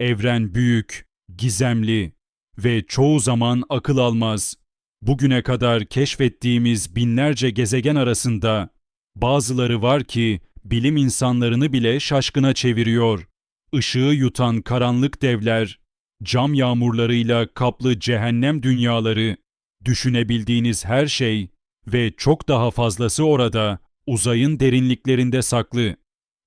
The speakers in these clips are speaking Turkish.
Evren büyük, gizemli ve çoğu zaman akıl almaz. Bugüne kadar keşfettiğimiz binlerce gezegen arasında bazıları var ki bilim insanlarını bile şaşkına çeviriyor. Işığı yutan karanlık devler, cam yağmurlarıyla kaplı cehennem dünyaları, düşünebildiğiniz her şey ve çok daha fazlası orada, uzayın derinliklerinde saklı.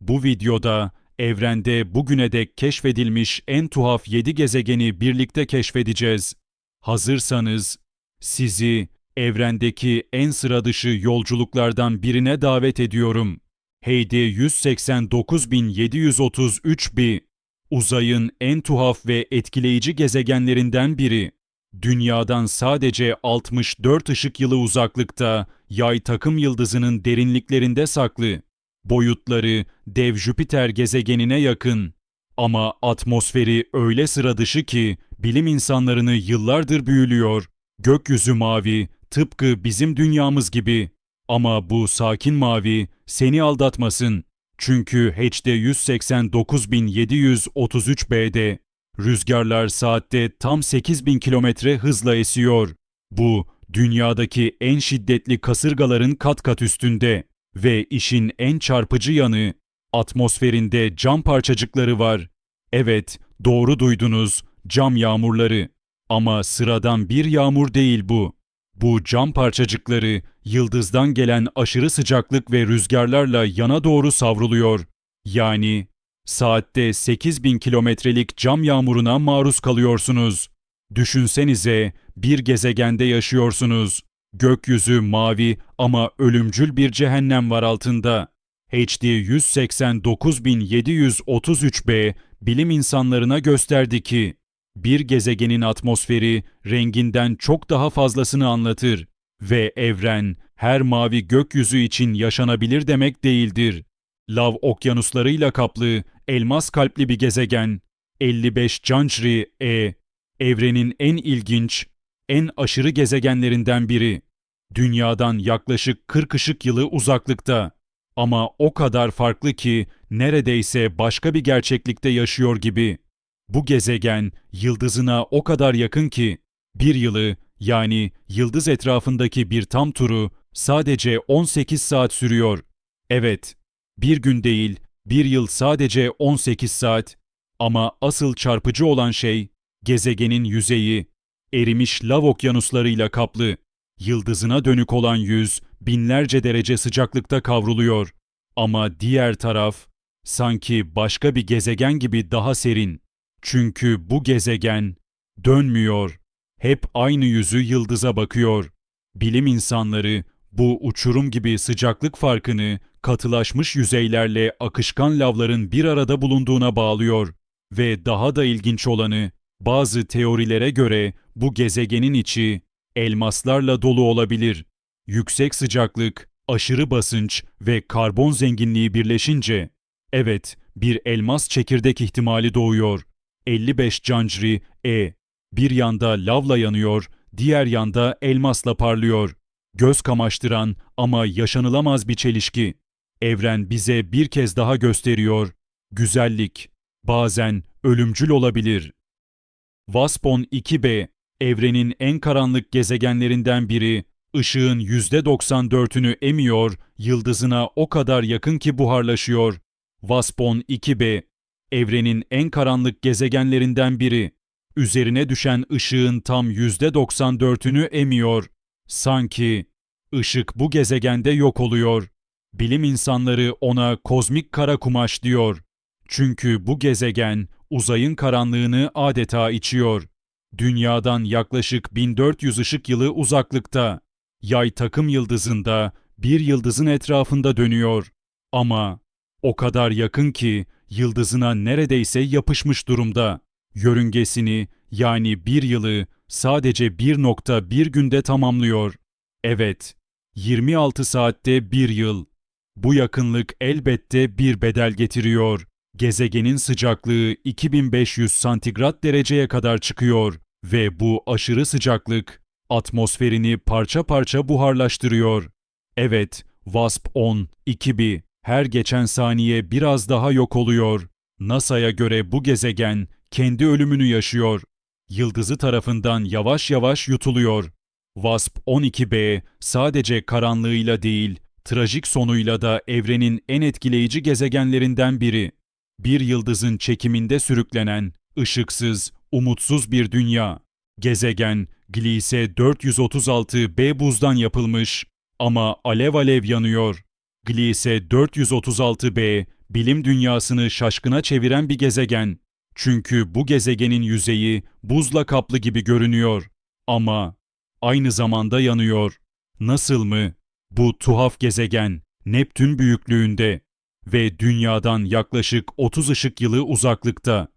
Bu videoda evrende bugüne dek keşfedilmiş en tuhaf 7 gezegeni birlikte keşfedeceğiz. Hazırsanız sizi evrendeki en sıra dışı yolculuklardan birine davet ediyorum. HD 189.733 b uzayın en tuhaf ve etkileyici gezegenlerinden biri. Dünyadan sadece 64 ışık yılı uzaklıkta yay takım yıldızının derinliklerinde saklı. Boyutları dev Jüpiter gezegenine yakın. Ama atmosferi öyle sıra dışı ki bilim insanlarını yıllardır büyülüyor. Gökyüzü mavi, tıpkı bizim dünyamız gibi. Ama bu sakin mavi seni aldatmasın. Çünkü HD 189.733 B'de rüzgarlar saatte tam 8000 kilometre hızla esiyor. Bu dünyadaki en şiddetli kasırgaların kat kat üstünde ve işin en çarpıcı yanı atmosferinde cam parçacıkları var. Evet, doğru duydunuz, cam yağmurları. Ama sıradan bir yağmur değil bu. Bu cam parçacıkları yıldızdan gelen aşırı sıcaklık ve rüzgarlarla yana doğru savruluyor. Yani saatte 8000 kilometrelik cam yağmuruna maruz kalıyorsunuz. Düşünsenize bir gezegende yaşıyorsunuz. Gökyüzü mavi ama ölümcül bir cehennem var altında. HD 189.733b bilim insanlarına gösterdi ki bir gezegenin atmosferi renginden çok daha fazlasını anlatır ve evren her mavi gökyüzü için yaşanabilir demek değildir. Lav okyanuslarıyla kaplı, elmas kalpli bir gezegen, 55 Cancri E, evrenin en ilginç, en aşırı gezegenlerinden biri. Dünyadan yaklaşık 40 ışık yılı uzaklıkta. Ama o kadar farklı ki neredeyse başka bir gerçeklikte yaşıyor gibi. Bu gezegen yıldızına o kadar yakın ki bir yılı yani yıldız etrafındaki bir tam turu sadece 18 saat sürüyor. Evet, bir gün değil, bir yıl sadece 18 saat. Ama asıl çarpıcı olan şey gezegenin yüzeyi erimiş lav okyanuslarıyla kaplı. Yıldızına dönük olan yüz binlerce derece sıcaklıkta kavruluyor. Ama diğer taraf sanki başka bir gezegen gibi daha serin. Çünkü bu gezegen dönmüyor. Hep aynı yüzü yıldıza bakıyor. Bilim insanları bu uçurum gibi sıcaklık farkını katılaşmış yüzeylerle akışkan lavların bir arada bulunduğuna bağlıyor ve daha da ilginç olanı bazı teorilere göre bu gezegenin içi elmaslarla dolu olabilir. Yüksek sıcaklık, aşırı basınç ve karbon zenginliği birleşince evet bir elmas çekirdek ihtimali doğuyor. 55 Cancri E. Bir yanda lavla yanıyor, diğer yanda elmasla parlıyor. Göz kamaştıran ama yaşanılamaz bir çelişki. Evren bize bir kez daha gösteriyor. Güzellik bazen ölümcül olabilir. Vaspon 2b evrenin en karanlık gezegenlerinden biri, ışığın %94'ünü emiyor, yıldızına o kadar yakın ki buharlaşıyor. Vaspon 2b evrenin en karanlık gezegenlerinden biri. Üzerine düşen ışığın tam %94'ünü emiyor. Sanki ışık bu gezegende yok oluyor. Bilim insanları ona kozmik kara kumaş diyor. Çünkü bu gezegen uzayın karanlığını adeta içiyor. Dünyadan yaklaşık 1400 ışık yılı uzaklıkta. Yay takım yıldızında bir yıldızın etrafında dönüyor. Ama o kadar yakın ki yıldızına neredeyse yapışmış durumda. Yörüngesini yani bir yılı sadece 1.1 günde tamamlıyor. Evet, 26 saatte bir yıl. Bu yakınlık elbette bir bedel getiriyor. Gezegenin sıcaklığı 2500 santigrat dereceye kadar çıkıyor ve bu aşırı sıcaklık atmosferini parça parça buharlaştırıyor. Evet, WASP-10 2B her geçen saniye biraz daha yok oluyor. NASA'ya göre bu gezegen kendi ölümünü yaşıyor. Yıldızı tarafından yavaş yavaş yutuluyor. WASP 12b sadece karanlığıyla değil, trajik sonuyla da evrenin en etkileyici gezegenlerinden biri. Bir yıldızın çekiminde sürüklenen, ışıksız, umutsuz bir dünya. Gezegen Gliese 436b buzdan yapılmış ama alev alev yanıyor. Gliese 436b bilim dünyasını şaşkına çeviren bir gezegen. Çünkü bu gezegenin yüzeyi buzla kaplı gibi görünüyor ama aynı zamanda yanıyor. Nasıl mı? Bu tuhaf gezegen Neptün büyüklüğünde ve dünyadan yaklaşık 30 ışık yılı uzaklıkta.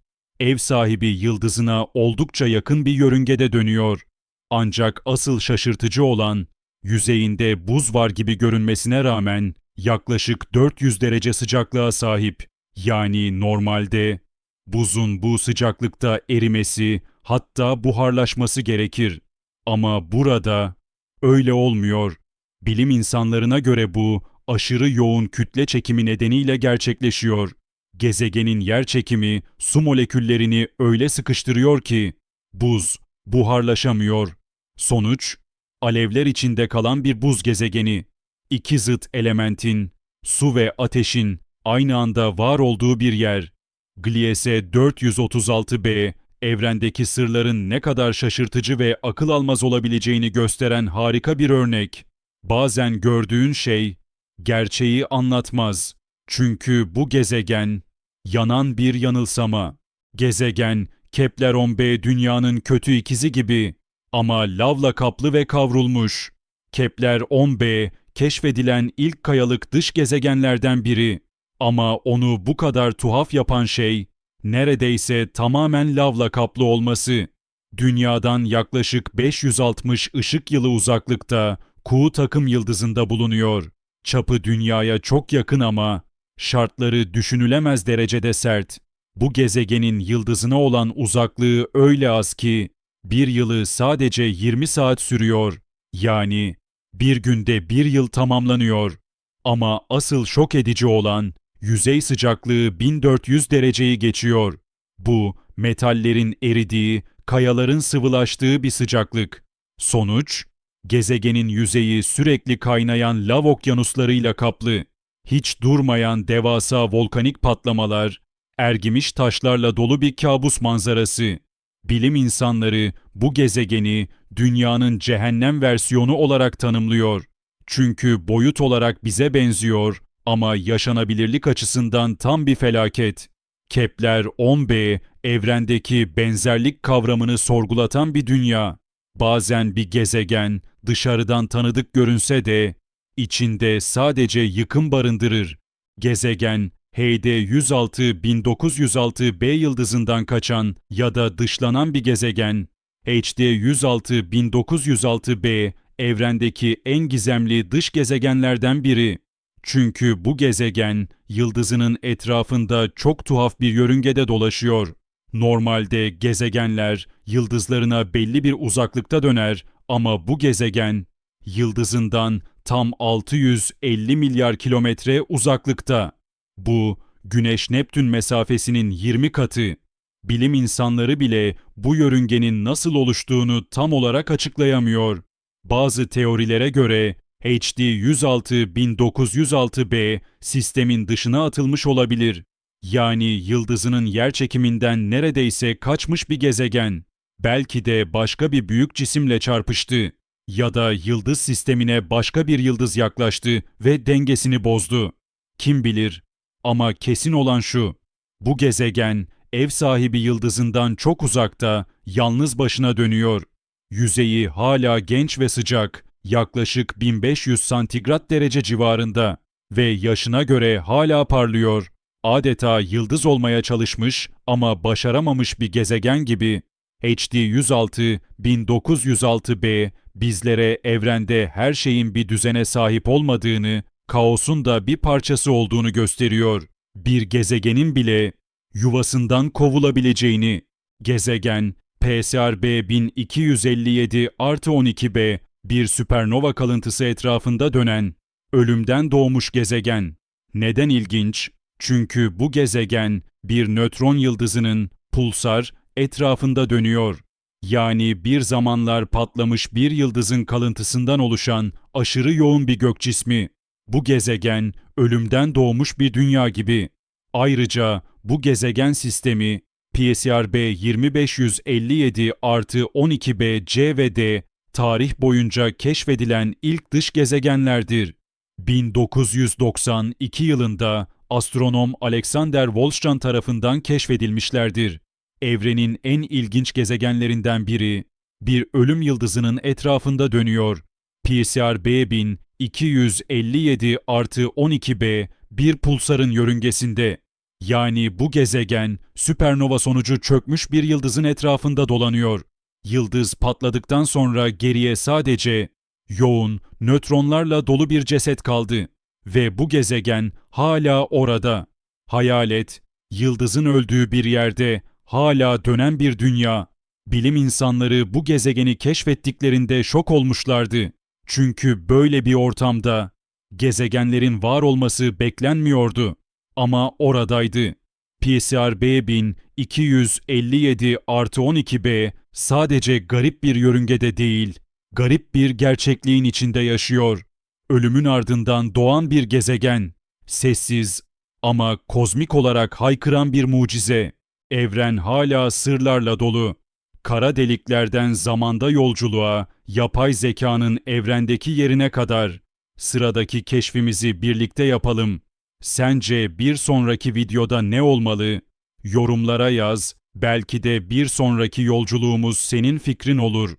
Ev sahibi yıldızına oldukça yakın bir yörüngede dönüyor. Ancak asıl şaşırtıcı olan yüzeyinde buz var gibi görünmesine rağmen yaklaşık 400 derece sıcaklığa sahip. Yani normalde buzun bu sıcaklıkta erimesi hatta buharlaşması gerekir. Ama burada öyle olmuyor. Bilim insanlarına göre bu aşırı yoğun kütle çekimi nedeniyle gerçekleşiyor. Gezegenin yer çekimi su moleküllerini öyle sıkıştırıyor ki buz buharlaşamıyor. Sonuç alevler içinde kalan bir buz gezegeni. İki zıt elementin, su ve ateşin aynı anda var olduğu bir yer. Gliese 436b, evrendeki sırların ne kadar şaşırtıcı ve akıl almaz olabileceğini gösteren harika bir örnek. Bazen gördüğün şey, gerçeği anlatmaz. Çünkü bu gezegen, yanan bir yanılsama. Gezegen, Kepler 10b dünyanın kötü ikizi gibi ama lavla kaplı ve kavrulmuş. Kepler 10b keşfedilen ilk kayalık dış gezegenlerden biri. Ama onu bu kadar tuhaf yapan şey neredeyse tamamen lavla kaplı olması. Dünyadan yaklaşık 560 ışık yılı uzaklıkta Kuğu takım yıldızında bulunuyor. Çapı dünyaya çok yakın ama şartları düşünülemez derecede sert. Bu gezegenin yıldızına olan uzaklığı öyle az ki bir yılı sadece 20 saat sürüyor. Yani bir günde bir yıl tamamlanıyor. Ama asıl şok edici olan yüzey sıcaklığı 1400 dereceyi geçiyor. Bu metallerin eridiği, kayaların sıvılaştığı bir sıcaklık. Sonuç, gezegenin yüzeyi sürekli kaynayan lav okyanuslarıyla kaplı. Hiç durmayan devasa volkanik patlamalar, ergimiş taşlarla dolu bir kabus manzarası. Bilim insanları bu gezegeni dünyanın cehennem versiyonu olarak tanımlıyor. Çünkü boyut olarak bize benziyor ama yaşanabilirlik açısından tam bir felaket. Kepler 10b evrendeki benzerlik kavramını sorgulatan bir dünya. Bazen bir gezegen dışarıdan tanıdık görünse de içinde sadece yıkım barındırır. Gezegen HD 106 1906b yıldızından kaçan ya da dışlanan bir gezegen. HD 106 1906b evrendeki en gizemli dış gezegenlerden biri. Çünkü bu gezegen yıldızının etrafında çok tuhaf bir yörüngede dolaşıyor. Normalde gezegenler yıldızlarına belli bir uzaklıkta döner ama bu gezegen yıldızından tam 650 milyar kilometre uzaklıkta. Bu Güneş-Neptün mesafesinin 20 katı. Bilim insanları bile bu yörüngenin nasıl oluştuğunu tam olarak açıklayamıyor. Bazı teorilere göre HD 106 1906b sistemin dışına atılmış olabilir. Yani yıldızının yerçekiminden neredeyse kaçmış bir gezegen. Belki de başka bir büyük cisimle çarpıştı ya da yıldız sistemine başka bir yıldız yaklaştı ve dengesini bozdu. Kim bilir? Ama kesin olan şu. Bu gezegen ev sahibi yıldızından çok uzakta, yalnız başına dönüyor. Yüzeyi hala genç ve sıcak, yaklaşık 1500 santigrat derece civarında ve yaşına göre hala parlıyor. Adeta yıldız olmaya çalışmış ama başaramamış bir gezegen gibi HD 106 1906b bizlere evrende her şeyin bir düzene sahip olmadığını, kaosun da bir parçası olduğunu gösteriyor. Bir gezegenin bile yuvasından kovulabileceğini, gezegen PSRB 1257 artı 12b bir süpernova kalıntısı etrafında dönen, ölümden doğmuş gezegen. Neden ilginç? Çünkü bu gezegen bir nötron yıldızının pulsar etrafında dönüyor. Yani bir zamanlar patlamış bir yıldızın kalıntısından oluşan aşırı yoğun bir gök cismi. Bu gezegen ölümden doğmuş bir dünya gibi. Ayrıca bu gezegen sistemi PSRB 2557 artı 12b C ve D tarih boyunca keşfedilen ilk dış gezegenlerdir. 1992 yılında astronom Alexander Wolfram tarafından keşfedilmişlerdir. Evrenin en ilginç gezegenlerinden biri, bir ölüm yıldızının etrafında dönüyor. PSR B1257 artı 12b bir pulsarın yörüngesinde. Yani bu gezegen süpernova sonucu çökmüş bir yıldızın etrafında dolanıyor. Yıldız patladıktan sonra geriye sadece yoğun nötronlarla dolu bir ceset kaldı ve bu gezegen hala orada. Hayal et, yıldızın öldüğü bir yerde hala dönen bir dünya. Bilim insanları bu gezegeni keşfettiklerinde şok olmuşlardı. Çünkü böyle bir ortamda gezegenlerin var olması beklenmiyordu. Ama oradaydı. PSR B1257 artı 12b sadece garip bir yörüngede değil, garip bir gerçekliğin içinde yaşıyor. Ölümün ardından doğan bir gezegen. Sessiz ama kozmik olarak haykıran bir mucize. Evren hala sırlarla dolu. Kara deliklerden zamanda yolculuğa, yapay zekanın evrendeki yerine kadar sıradaki keşfimizi birlikte yapalım. Sence bir sonraki videoda ne olmalı? Yorumlara yaz. Belki de bir sonraki yolculuğumuz senin fikrin olur.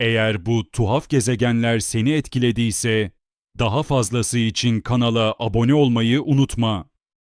Eğer bu tuhaf gezegenler seni etkilediyse, daha fazlası için kanala abone olmayı unutma.